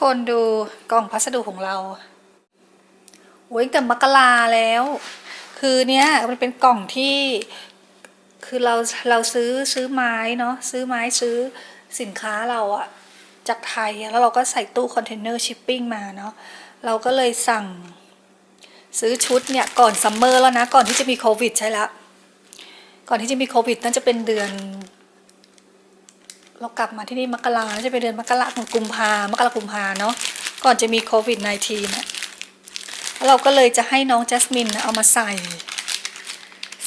คนดูกล่องพัสดุของเราโอ้ยแต่มกราแล้ว คือเนี้ยมันเป็นกล่องที่ คือเราเราซื้อซื้อไม้เนาะซื้อไม้ซื้อสินค้าเราอะจากไทยแล้วเราก็ใส่ตู้คอนเทนเนอร์ชิปปิ้งมาเนาะเราก็เลยสั่ง ซื้อชุดเนี่ยก่อนซัมเมอร์แล้วนะ ก่อนที่จะมีโควิดใช่ละก่อนที่จะมีโควิดน่าจะเป็นเดือน เรากลับมาที่นี่มกราน่าจะเป็นเดือนมกราของกุมภามกรากุมภาเนาะก่อนจะมีโควิด -19 นี่ยแล้วเราก็เลยจะให้น้องแจสมินนะเอามาใส่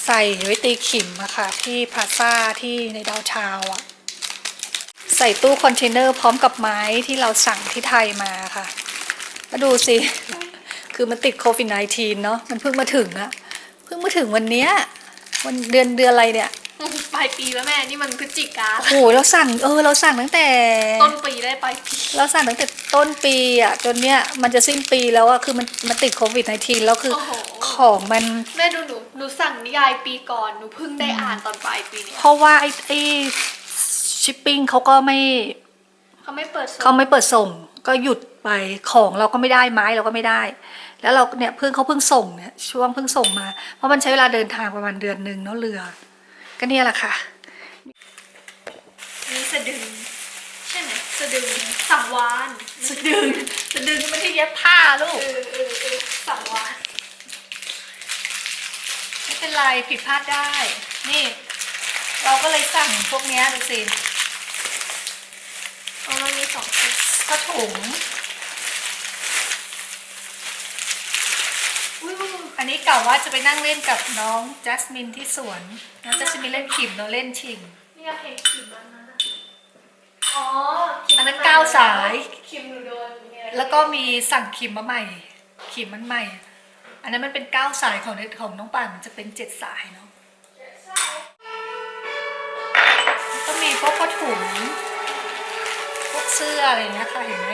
ใส่ไว้ตีขิมอะค่ะ ที่พาซ่าที่ในดาวเทาวอะใส่ตู้คอนเทนเนอร์พร้อมกับไม้ที่เราสั่งที่ไทยมาค่ะมาดูสิ คือมันติดโควิด -19 เนาะมันเพิ่งมาถึงอะเพิ่งมาถึงวันเนี้ยวันเดือนเดือนอะไรเนี่ย ลายปีแล้วแม่ นี่มันพฤศจิกาโอ้โหเราสั่งเออเราสั่งตั้งแต่ ต้นปีได้ปลายปีเราสั่งตั้งแต่ต้นปีอะจนเนี้ยมันจะสิ้นปีแล้วอะคือมันมันติดโควิด -19 แล้วคือโอ้โห ของมัน แม่ดูหนูหนูสั่งนิยายปีก่อนหนูเพิ่งได้อ่านตอนปลายปีเนี่ยเพราะว่าไอ้ไอ้ชิปปิ้งเขาก็ไม่เขาไม่เปิดส่งเขาไม่เปิดส่ง ก็หยุดไปของเราก็ไม่ได้ไม้เราก็ไม่ได้ แล้วเราเนี่ยเพิ่งเขาเพิ่งส่งเนี่ยช่วงเพิ่งส่งมา เพราะมันใช้เวลาเดินทางประมาณเดือนหนึ่งเนาะเรือ ก็เนี่ยแหละค่ะมีสะดึงใช่ไหมสะดึงสังวานสะดึงสะดึงไม่ได้เย็บผ้าลูเอกอเออเออสังวานไม่เป็นไรผิดพลาดได้ นี่ เราก็เลยสั่งพวกเนี้ยดูสิอ๋อมันมีสองชุดผ้าถุง อุ้ย อันนี้ก ล่าวว่าจะไปนั่งเล่นกับน้องจัสมินที่สวนน้องจัสมินเล่นขิมเราเล่นชิง นี่ก็เพลงขิมอันนั้นอะอ๋อขิมอันนั้นก้าวสาย ขิมหนูโดนเนี่ยแล้วก็มีสั่งขิมมาใหม่ ขิมมันใหม่ อันนั้นมันเป็นเก้าสายของของน้องป่านมันจะเป็นเจ็ดสายเนาะแล้วก็มีพวกผ้าถุงพวกเสื้ออะไรอย่างเงี้ยค่ะเห็นไหม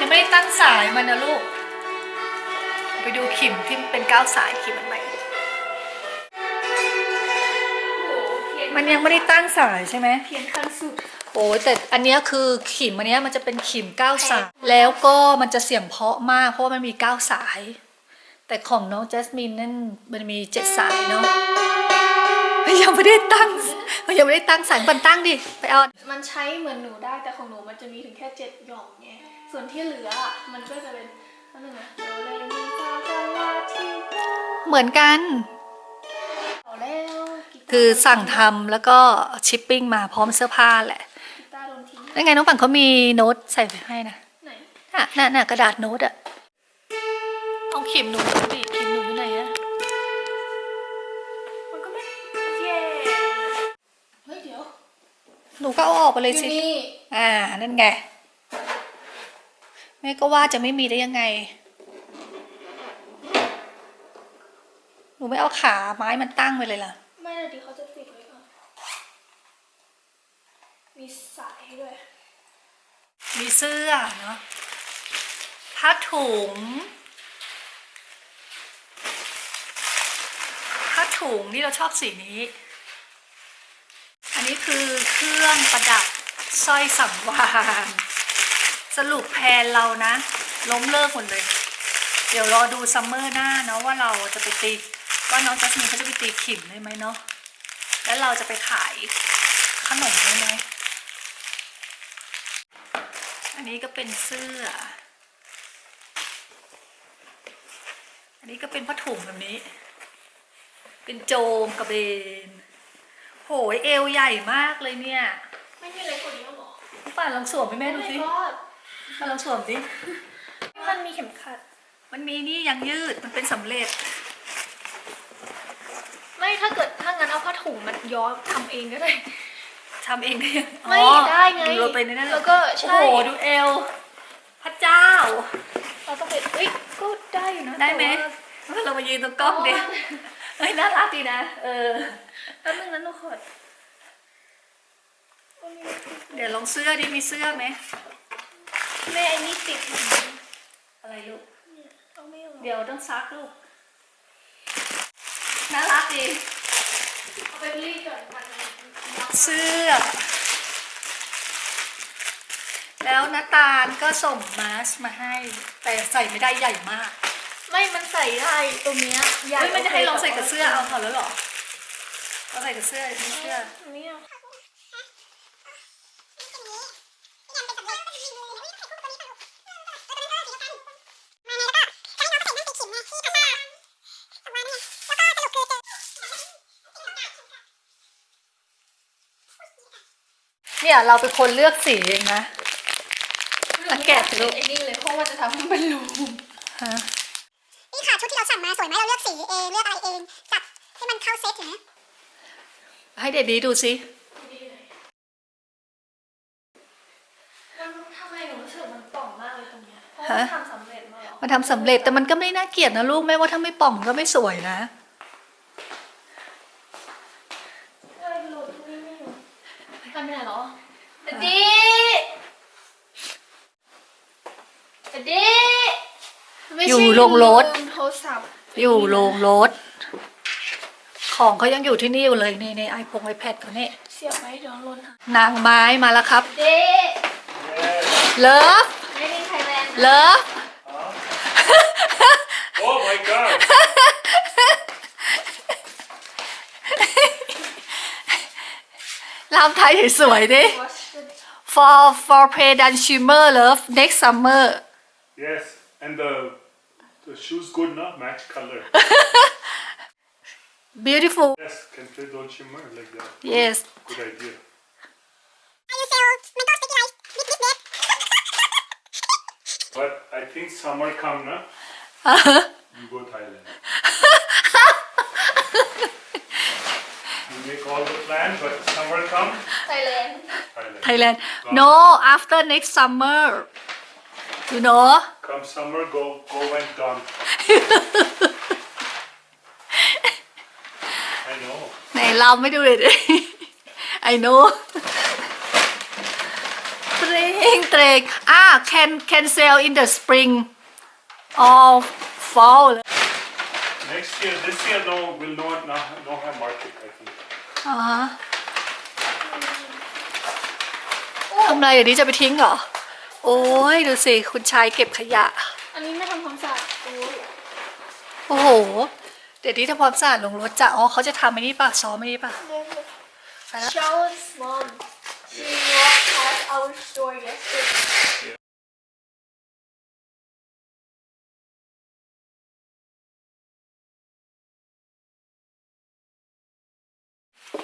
ยังไม่ได้ตั้งสายมันนะลูก ไปดูขิมที่เป็นเก้าสายขิมมันใหม่โอ้โหเพียนมันยังไม่ได้ตั้งสายใช่ไหมเพียนขั้นสุด โอ้ยแต่อันเนี้ยคือขิมอันเนี้ยมันจะเป็นขิมเก้าสาย แล้วก็มันจะเสียงเพราะมากเพราะว่ามันมีเก้าสาย แต่ของน้องแจสมินนั่นมันมีเจ็ดสายเนาะเฮ้ยยังไม่ได้ตั้งยังไม่ได้ตั้งสายบันตั้งดิ ไปเอา มันใช้เหมือนหนูได้แต่ของหนูมันจะมีถึงแค่เจ็ดหย่อมไง ส่วนที่เหลืออะมันก็จะเป็นอันนึงอะโดเรมีฟาซาลาทีโดเหมือนกัน เอาแล้วกีตาร์คือสั่งทำแล้วก็ชิปปิ้งมาพร้อมเสื้อผ้าแหละกีตาร์โดนทิ้งแล้วไงน้องปังเขามีโน้ตใส่ไปให้นะไหนน่ะน่ะน่ะกระดาษโน้ตอะเอาขิมหนูดูดิขิมหนูอยู่ไหนอะมันก็ไม่แย่เฮ้ยเดี๋ยวหนูก็เอาออกไปเลยอยู่สินี่ อ่า นั่นไง แม่ก็ว่าจะไม่มีได้ยังไง หนูไม่เอาขาไม้มันตั้งไปเลยล่ะ ไม่เลยดิเขาจะปิดไว้ก่อน มีสายให้ด้วย มีเสื้อเนาะ ผ้าถุง ผ้าถุงนี่เราชอบสีนี้ อันนี้คือเครื่องประดับสร้อยสังวาน สรุปแพลนเรานะ ล้มเลิกหมดเลย เดี๋ยวรอดูซัมเมอร์หน้าเนาะว่าเราจะไปตีว่าน้องจัสมินเขาจะไปตีขิมได้ไหมเนาะแล้วเราจะไปขายขนมได้ไหมอันนี้ก็เป็นเสื้อ อันนี้ก็เป็นผ้าถุงแบบนี้ เป็นโจมกระเบน โหยเอวใหญ่มากเลยเนี่ย ไม่มีอะไรกว่านี้หรอน้องป่านลองสวมให้แม่ดูสิไม่ก็มาลองสวมสิมันมีเข็มขัด มันมีนี่ยังยืด มันเป็นสำเร็จ ไม่ถ้าเกิดถ้างั้นเอาผ้าถุงมันย้อมทำเองก็ได้ ทำเองได้ยังไม่อ๋อได้ไงเราไปในนั้นเหรอแล้วก็ใช่โอ้โหดูเอว พระเจ้า เราต้องไปเอ้ยก็ได้อยู่นะได้ไหมแต่ว่าเรามายืนตรงกล้องดิอ๋อเฮ้ยน่ารักดีนะ เออแป๊บนึงนะหนูขอเดี๋ยวลองเสื้อดิมีเสื้อไหม แม่ไอ้นี่ติดอะไรลูก เอาไม่ออกเดี๋ยวต้องซักลูก น่ารักดีเป็นรีดก่อนมันเสื้อ แล้วนาตาลก็ส่งมาสก์มาให้ แต่ใส่ไม่ได้ใหญ่มาก ไม่มันใส่ได้ตรงเนี้ยใหญ่เฮ้ยมันจะให้ลองใส่กับเสื้อเอาโคพอแล้วเหรอเอาใส่กับเสื้อนี่เสื้ออันนี้อะ เนี่ยเราเป็นคนเลือกสีเองนะอะแกะสิลูกไอ้นี่เลยเพราะว่าจะทำให้มันรูมฮะนี่ค่ะชุดที่เราสั่งมาสวยไหมเราเลือกสีเองเลือกอะไรเองจัดให้มันเข้าเซ็ตอย่างเงี้ยให้เด็ดดีดูสิดีเลยมันทำไมหนูรู้สึกมันป่องมากเลยตรงเนี้ยเพราะว่าทำสำเร็จมาเหรอมันทำสำเร็จแต่มันก็ไม่น่าเกลียดนะลูกแม่ว่าถ้าไม่ป่องก็ไม่สวยนะ เอ้ยหลุดนี่ไม่หลุดทำไม่ได้เหรอ ดดีดดีอยู่โรงรถ ลืมโทรศัพท์อยู่โรงรถ ของเขายังอยู่ที่นี่อยู่เลยในในไอพงไอแพดเขาเนี่ยเสียบไว้เดี๋ยวหล่นหายนางไม้มาแล้วครับ เด้เลิฟ ไม่ได้ไทยแลนด์เลิฟ Oh my god! ลามไทยสวยๆดิ วอช for for pay dan shimmer love next summer Yes, and the the shoes good, no? Match color. beautiful yes, can play don't shimmer like that. yes Good idea. อายุเซลมันก็สติ๊กไลท์นิดนิดเน็ต But I think summer come, no? you go Thailand. Thailand. Thailand no after next summer you know Come summer, go go and done. I know. ไหนเราไม่ดูเลยดิ I know เตรงเตรงอ่า can can sell in the spring or fall เลย Next year, this year, no, will not no, no have market. I think. อ่าฮะ ทำไรเดี๋ยวนี้จะไปทิ้งเหรอ โอ้ยดูสิ คุณชายเก็บขยะ อันนี้ไม่ทำความสะอาดตู้โอ้โห เดี๋ยวนี้ทำความสะอาดลงรถจ้ะ อ๋อเขาจะทำไอ้นี่ป่ะ ซ้อมไอ้นี่ป่ะ ไปแล้ว Charlotte's mom she walked past our store yesterday Oh,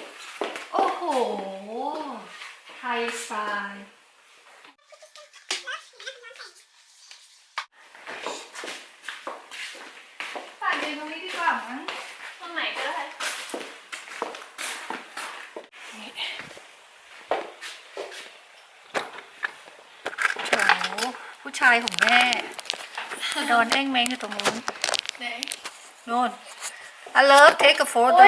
โอ้โหไท ยสไตล์ฝากยืนตรงนี้ดีกว่ามั้งตรงไหนก็ได้โอ้โหผู้ชายของแม่นอนแอ้งแมงอยู่ตรงนู้นไหนโน่น I love take a photo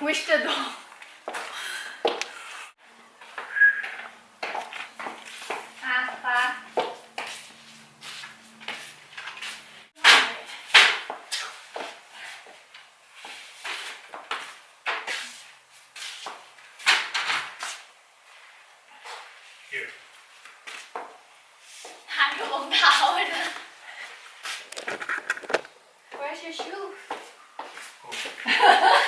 Wish the dog. Where's your shoe? Oh.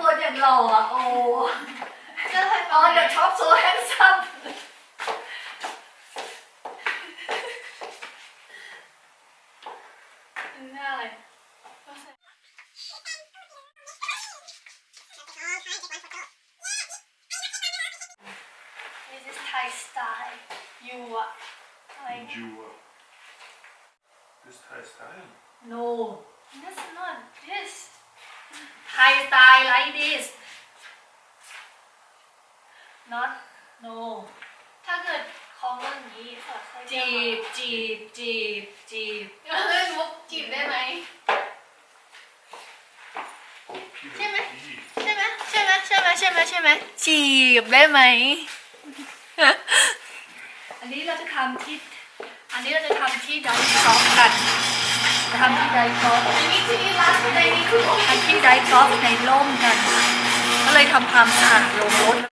ส่ข้างบนอย่างหล่ออ่ะ โอ้ ก็ให้ อ๋อ the top so handsome หน้าอะไรก็ใส่ This is Thai style you อะอะไร You. Uh, this Thai style. no That's not this Thai style like this not no ถ้าเกิดของอย่างนี้สอดไส้จีบจีบจีบจีบเฮ้ยมุกจีบได้ไหม Oh, Peter. Jimmy. P. ใช่ไหมใช่ไหมใช่ใช่ไหมใช่ไหมจีบได้ไหมอันนี้เราจะทำที่อันนี้เราจะทำที่ไดซอฟกันจะ ทำที่ไดซอฟ need to eat last but I need to ทำที่ไดซอฟในร่มกัน ก็เลยทำความสะอาดโรงรถ